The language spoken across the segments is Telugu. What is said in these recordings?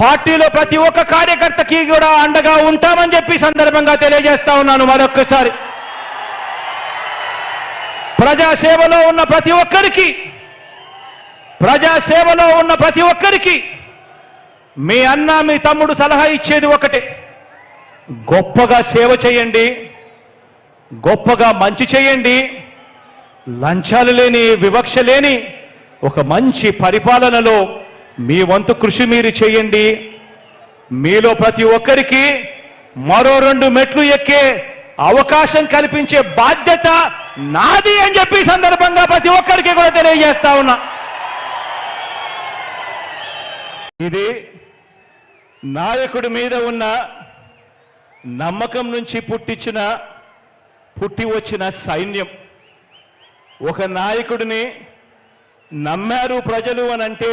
పార్టీలో ప్రతి ఒక్క కార్యకర్తకి కూడా అండగా ఉంటామని చెప్పి సందర్భంగా తెలియజేస్తా ఉన్నాను మరొక్కసారి. ప్రజాసేవలో ఉన్న ప్రతి ఒక్కరికి ప్రజాసేవలో ఉన్న ప్రతి ఒక్కరికి మీ అన్న మీ తమ్ముడు సలహా ఇచ్చేది ఒకటే. గొప్పగా సేవ చేయండి గొప్పగా మంచి చేయండి లంచాలు లేని వివక్ష లేని ఒక మంచి పరిపాలనలో మీ వంతు కృషి మీరు చేయండి. మీలో ప్రతి ఒక్కరికి మరో రెండు మెట్లు ఎక్కే అవకాశం కల్పించే బాధ్యత నాది అని చెప్పి సందర్భంగా ప్రతి ఒక్కరికి కూడా తెలియజేస్తా ఉన్నా. ఇది నాయకుడి మీద ఉన్న నమ్మకం నుంచి పుట్టించిన పుట్టి వచ్చిన సైన్యం. ఒక నాయకుడిని నమ్మారు ప్రజలు అని అంటే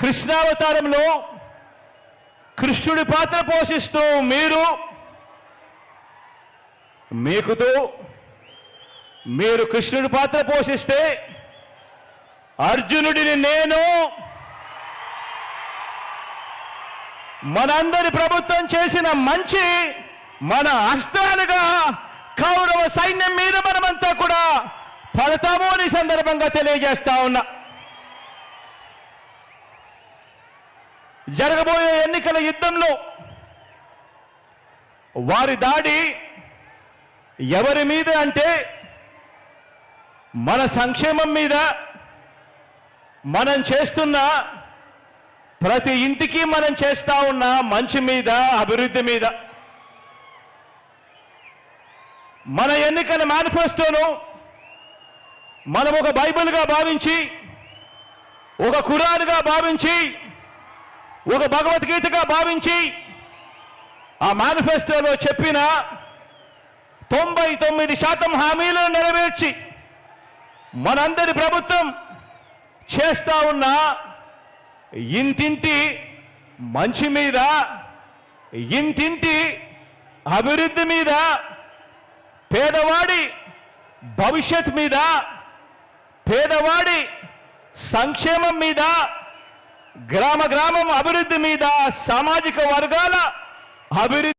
కృష్ణావతారంలో కృష్ణుడి పాత్ర పోషిస్తూ మీరు మీకుతూ మీరు కృష్ణుడి పాత్ర పోషిస్తే అర్జునుడిని నేను మనందరి ప్రభుత్వం చేసిన మంచి మన అస్త్రాలుగా కౌరవ సైన్యం మీద మనమంతా కూడా పడతాము అని సందర్భంగా తెలియజేస్తా ఉన్నా. జరగబోయే ఎన్నికల యుద్ధంలో వారి దాడి ఎవరి మీద అంటే మన సంక్షేమం మీద మనం చేస్తున్న ప్రతి ఇంటికి మనం చేస్తా ఉన్న మంచి మీద అభివృద్ధి మీద. మన ఎన్నికల మేనిఫెస్టోను మనం ఒక బైబిల్గా భావించి ఒక ఖురాన్గా భావించి ఒక భగవద్గీతగా భావించి ఆ మేనిఫెస్టోలో చెప్పిన తొంభై తొమ్మిది శాతం హామీలను నెరవేర్చి మనందరి ప్రభుత్వం చేస్తా ఉన్న ఇంటింటి మంచి మీద ఇంటింటి అభివృద్ధి మీద పేదవాడి భవిష్యత్ మీద పేదవాడి సంక్షేమం మీద గ్రామ గ్రామం అభివృద్ధి మీద సామాజిక వర్గాల అభివృద్ధి